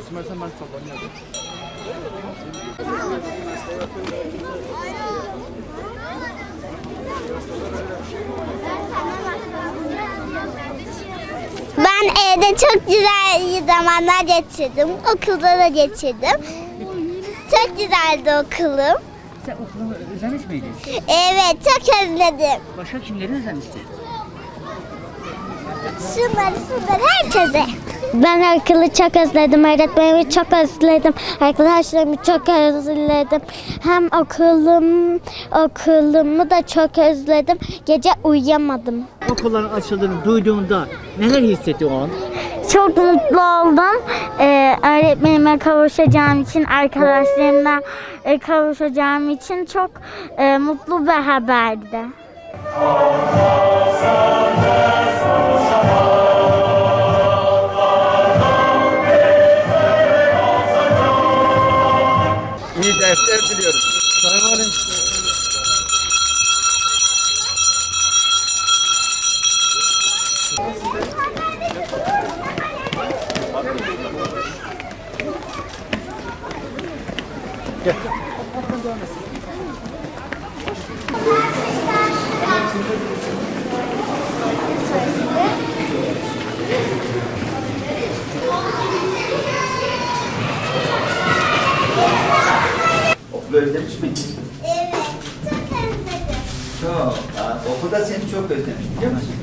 resim versen ben sallanıyorum. Ben evde çok güzel zamanlar geçirdim. Okulda da geçirdim. Çok güzeldi okulum. Sen okulunu özlemiş miydin? Evet çok özledim. Başka kimleri özlemiştin? Şunları şunları herkese. Ben okulu çok özledim. Öğretmenimi çok özledim. Arkadaşlarımı çok özledim. Hem okulum, okulumu da çok özledim. Gece uyuyamadım. Okulların açıldığını duyduğunda neler o an? Çok mutlu oldum. Ee, öğretmenime kavuşacağım için, arkadaşlarımla e, kavuşacağım için çok e, mutlu bir haberdi. Dersler diliyoruz. Sayın Okulu özlemiş miydin? Evet, çok özledim. Çok. Aa, okulda seni çok özlemiş biliyor musun?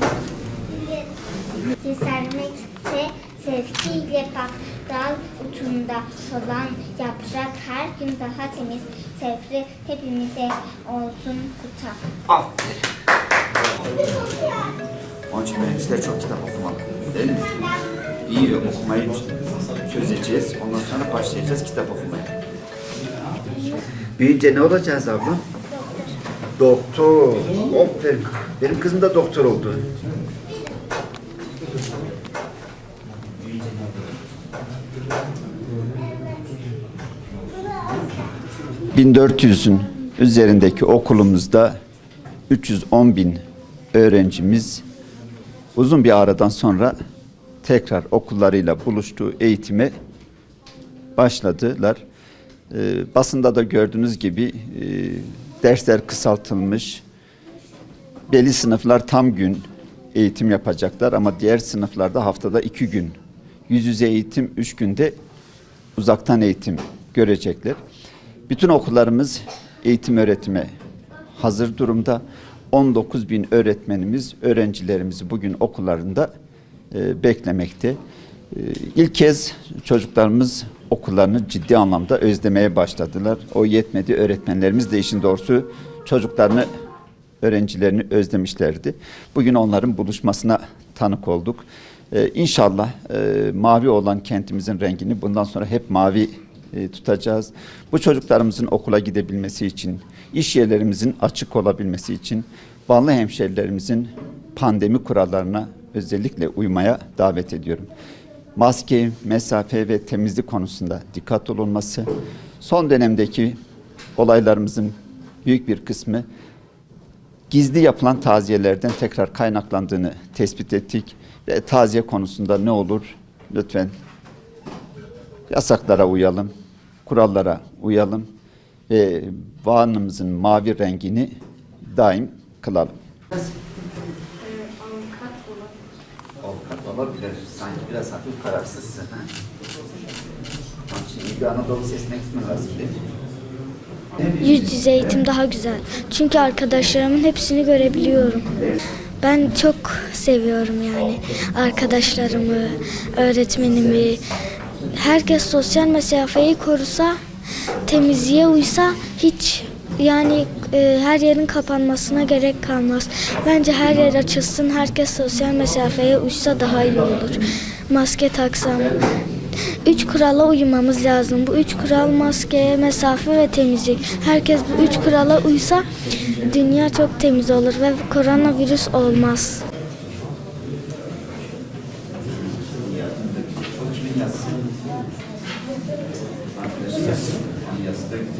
Kesermekte sevgiyle bak dal ucunda solan yaprak her gün daha temiz sevri hepimize olsun kuta. Aferin. Onun için mühendisler çok kitap okumalı. Değil mi? İyi okumayı çözeceğiz. Ondan sonra başlayacağız kitap okumaya. Büyüyünce ne olacağız ablam? Doktor. Aferin. Benim kızım da doktor oldu. 1400'ün üzerindeki okulumuzda 310 bin öğrencimiz uzun bir aradan sonra tekrar okullarıyla buluştuğu eğitime başladılar. Ee, basında da gördüğünüz gibi e, dersler kısaltılmış. Belli sınıflar tam gün eğitim yapacaklar ama diğer sınıflarda haftada iki gün. Yüz yüze eğitim üç günde uzaktan eğitim görecekler. Bütün okullarımız eğitim öğretime hazır durumda. 19 bin öğretmenimiz öğrencilerimizi bugün okullarında e, beklemekte. E, ilk kez çocuklarımız okullarını ciddi anlamda özlemeye başladılar. O yetmedi öğretmenlerimiz de işin doğrusu çocuklarını öğrencilerini özlemişlerdi. Bugün onların buluşmasına tanık olduk. Ee, inşallah e, mavi olan kentimizin rengini bundan sonra hep mavi e, tutacağız. Bu çocuklarımızın okula gidebilmesi için, iş yerlerimizin açık olabilmesi için Vanlı hemşerilerimizin pandemi kurallarına özellikle uymaya davet ediyorum. Maske, mesafe ve temizlik konusunda dikkat olunması, son dönemdeki olaylarımızın büyük bir kısmı gizli yapılan taziyelerden tekrar kaynaklandığını tespit ettik ve taziye konusunda ne olur lütfen yasaklara uyalım, kurallara uyalım ve Van'ımızın mavi rengini daim kılalım. Avukat olabilir. Sanki biraz hafif kararsızsın. Ha? Onun için bir Anadolu sesine gitmen lazım değil mi? Yüz yüze eğitim daha güzel. Çünkü arkadaşlarımın hepsini görebiliyorum. Ben çok seviyorum yani arkadaşlarımı, öğretmenimi. Herkes sosyal mesafeyi korusa, temizliğe uysa hiç yani e, her yerin kapanmasına gerek kalmaz. Bence her yer açılsın, herkes sosyal mesafeye uysa daha iyi olur. Maske taksam. Üç kurala uymamız lazım. Bu üç kural maske, mesafe ve temizlik. Herkes bu üç kurala uysa dünya çok temiz olur ve koronavirüs olmaz. Yes.